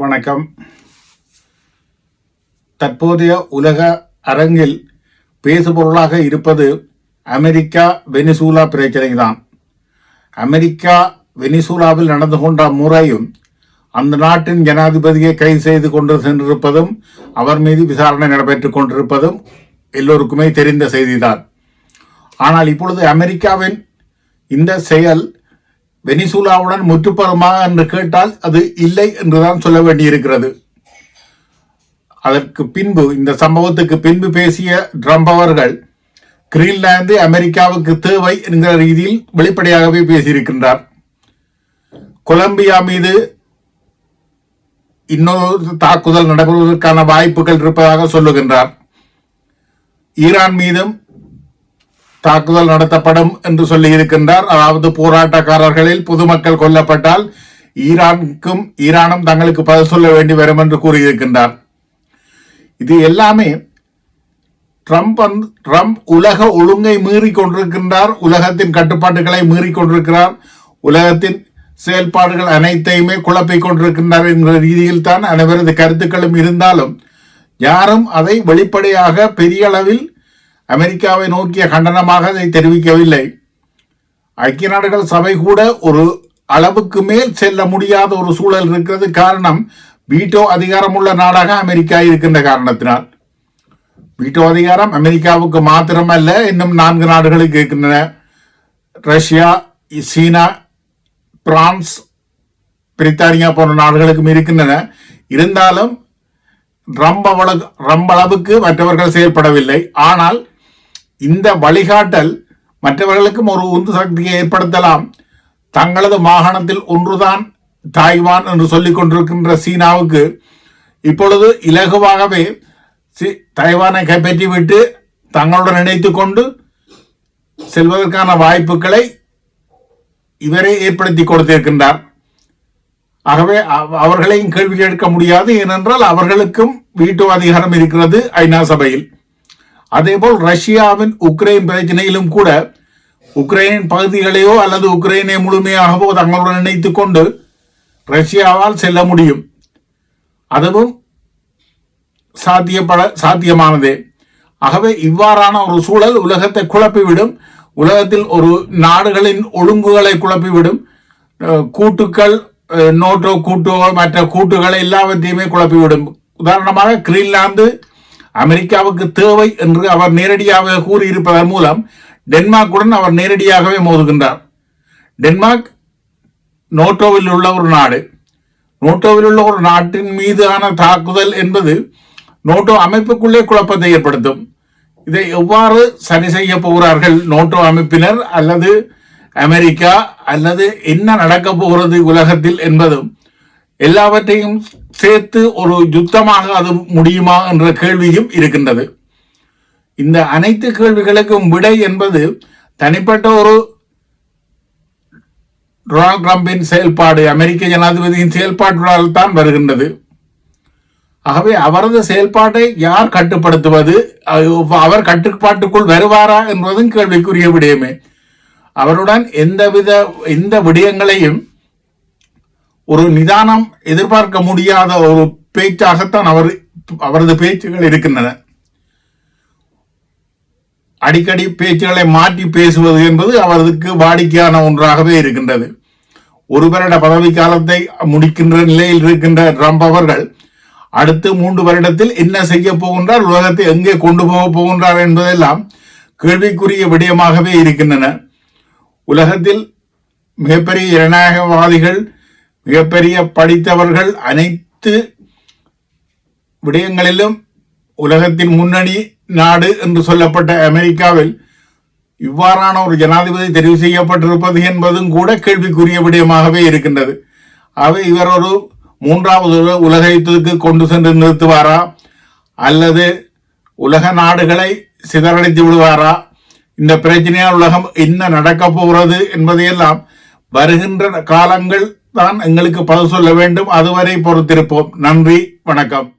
வணக்கம். தற்போதைய உலக அரங்கில் பேசுபொருளாக இருப்பது அமெரிக்கா வெனிசூலா பிரச்சனை தான் அமெரிக்கா வெனிசூலாவில் நடந்து கொண்ட முறையும் அந்த நாட்டின் ஜனாதிபதியை கைது செய்து கொண்டு சென்றிருப்பதும் அவர் மீது விசாரணை நடைபெற்றுக் கொண்டிருப்பதும் எல்லோருக்குமே தெரிந்த செய்திதான். ஆனால் இப்பொழுது அமெரிக்காவின் இந்த செயல் வெனிசூலாவுடன் முற்றுப்பெறுமா என்று கேட்டால் அது இல்லை என்றுதான் சொல்ல வேண்டியிருக்கிறது. அதற்கு பின்பு இந்த சம்பவத்துக்கு பின்பு பேசிய ட்ரம்ப் அவர்கள் கிரீன்லாந்து அமெரிக்காவுக்கு தேவை என்கிற ரீதியில் வெளிப்படையாகவே பேசியிருக்கின்றார். கொலம்பியா மீது இன்னொரு தாக்குதல் நடைபெறுவதற்கான வாய்ப்புகள் இருப்பதாக சொல்லுகின்றார். ஈரான் மீதும் தாக்குதல் நடத்தப்படும் என்று சொல்லி இருக்கின்றார். அதாவது போராட்டக்காரர்களில் பொதுமக்கள் கொல்லப்பட்டால் ஈரானுக்கும் ஈரானும் தங்களுக்கு பதில் சொல்ல வேண்டி வரும் என்று கூறியிருக்கின்றார். இது எல்லாமே ட்ரம்ப் வந்து ட்ரம்ப் உலக ஒழுங்கை மீறி கொண்டிருக்கின்றார். உலகத்தின் கட்டுப்பாட்டுகளை மீறி கொண்டிருக்கிறார். உலகத்தின் செயல்பாடுகள் அனைத்தையுமே குழப்பிக் கொண்டிருக்கின்றார் என்ற ரீதியில் தான் அனைவரது கருத்துக்களும் இருந்தாலும் யாரும் அதை வெளிப்படையாக பெரிய அளவில் அமெரிக்காவை நோக்கிய கண்டனமாக அதை தெரிவிக்கவில்லை. ஐக்கிய நாடுகள் சபை கூட ஒரு அளவுக்கு மேல் செல்ல முடியாத ஒரு சூழல் இருக்கிறது காரணம் வீட்டோ அதிகாரமுள்ள நாடாக அமெரிக்கா இருக்கின்ற காரணத்தினால். வீட்டோ அதிகாரம் அமெரிக்காவுக்கு மாத்திரமல்ல இன்னும் நான்கு நாடுகளுக்கு இருக்கின்றன. ரஷ்யா சீனா பிரான்ஸ் பிரித்தானியா போன்ற நாடுகளுக்கும் இருக்கின்றன. இருந்தாலும் ரொம்ப ரொம்ப அளவுக்கு மற்றவர்கள் செயல்படவில்லை. ஆனால் இந்த வழிகாட்டல் மற்றவர்களுக்கும் ஒரு உந்து சக்தியை ஏற்படுத்தலாம். தங்களது மாகாணத்தில் ஒன்றுதான் தாய்வான் என்று சொல்லிக் கொண்டிருக்கின்ற சீனாவுக்கு இப்பொழுது இலகுவாகவே தைவானை கைப்பற்றிவிட்டு தங்களுடன் இணைத்து கொண்டு செல்வதற்கான வாய்ப்புகளை இவரே ஏற்படுத்தி கொடுத்திருக்கின்றார். ஆகவே அவர்களையும் கேள்வி கேட்க முடியாது ஏனென்றால் அவர்களுக்கும் வீட்டு அதிகாரம் இருக்கிறது ஐநா சபையில். அதேபோல் ரஷ்யாவின் உக்ரைன் பிரச்சனையிலும் கூட உக்ரைன் பகுதிகளையோ அல்லது உக்ரைனை முழுமையாகவோ தங்களுடன் இணைத்து கொண்டு ரஷ்யாவால் செல்ல முடியும். அதுவும் சாத்தியப்பட சாத்தியமானதே. ஆகவே இவ்வாறான ஒரு சூழல் உலகத்தை குழப்பிவிடும். உலகத்தில் ஒரு நாடுகளின் ஒழுங்குகளை குழப்பிவிடும். கூட்டுக்கள் நோட்டோ கூட்டோ மற்ற கூட்டுகளை எல்லாவற்றையுமே குழப்பிவிடும். உதாரணமாக கிரீன்லாந்து அமெரிக்காவுக்கு தேவை என்று அவர் நேரடியாக கூறியிருப்பதன் மூலம் டென்மார்க்குடன் அவர் நேரடியாகவே மோதுகின்றார். டென்மார்க் நோட்டோவில் உள்ள ஒரு நாடு. நோட்டோவில் உள்ள ஒரு நாட்டின் மீதான தாக்குதல் என்பது நோட்டோ அமைப்புக்குள்ளே குழப்பத்தை ஏற்படுத்தும். இதை எவ்வாறு சரி செய்ய போகிறார்கள் நோட்டோ அமைப்பினர் அல்லது அமெரிக்கா அல்லது என்ன நடக்கப் போகிறது உலகத்தில் என்பதும் எல்லாவற்றையும் சேர்த்து ஒரு யுத்தமாக அது முடியுமா என்ற கேள்வியும் இருக்கின்றது. இந்த அனைத்து கேள்விகளுக்கும் விடை என்பது தனிப்பட்ட ஒரு டொனால்ட் ட்ரம்பின் செயல்பாடு அமெரிக்க ஜனாதிபதியின் செயல்பாட்டால் தான் வருகின்றது. ஆகவே அவரது செயல்பாட்டை யார் கட்டுப்படுத்துவது? அவர் கட்டுப்பாட்டுக்குள் வருவாரா என்பதும் கேள்விக்குரிய விடயமே. அவருடன் எந்தவித எந்த விடயங்களையும் ஒரு நிதானம் எதிர்பார்க்க முடியாத ஒரு பேச்சாகத்தான் அவர் அவரது பேச்சுகள் இருக்கின்றன. அடிக்கடி பேச்சுகளை மாற்றி பேசுவது என்பது அவருக்கு வாடிக்கையான ஒன்றாகவே இருக்கின்றது. ஒரு வருட பதவி காலத்தை முடிக்கின்ற நிலையில் இருக்கின்ற ட்ரம்ப் அவர்கள் அடுத்து மூன்று வருடத்தில் என்ன செய்ய போகின்றார் உலகத்தை எங்கே கொண்டு போக போகின்றார் என்பதெல்லாம் கேள்விக்குரிய விடயமாகவே இருக்கின்றன. உலகத்தில் மிகப்பெரிய ஜனநாயகவாதிகள் மிகப்பெரிய படித்தவர்கள் அனைத்து விடயங்களிலும் உலகத்தின் முன்னணி நாடு என்று சொல்லப்பட்ட அமெரிக்காவில் இவ்வாறான ஒரு ஜனாதிபதி தெரிவு செய்யப்பட்டிருப்பது என்பதும் கூட கேள்விக்குரிய விடயமாகவே இருக்கின்றது. அவை இவர் ஒரு மூன்றாவது உலக யுத்தத்துக்கு கொண்டு சென்று நிறுத்துவாரா? அல்லது உலக நாடுகளை சிதறடித்து விடுவாரா? இந்த பிரச்சனையால் உலகம் என்ன நடக்கப் போகிறது என்பதையெல்லாம் வருகின்ற காலங்கள் தான் எங்களுக்கு பதில் சொல்ல வேண்டும். அதுவரை பொறுத்திருப்போம். நன்றி வணக்கம்.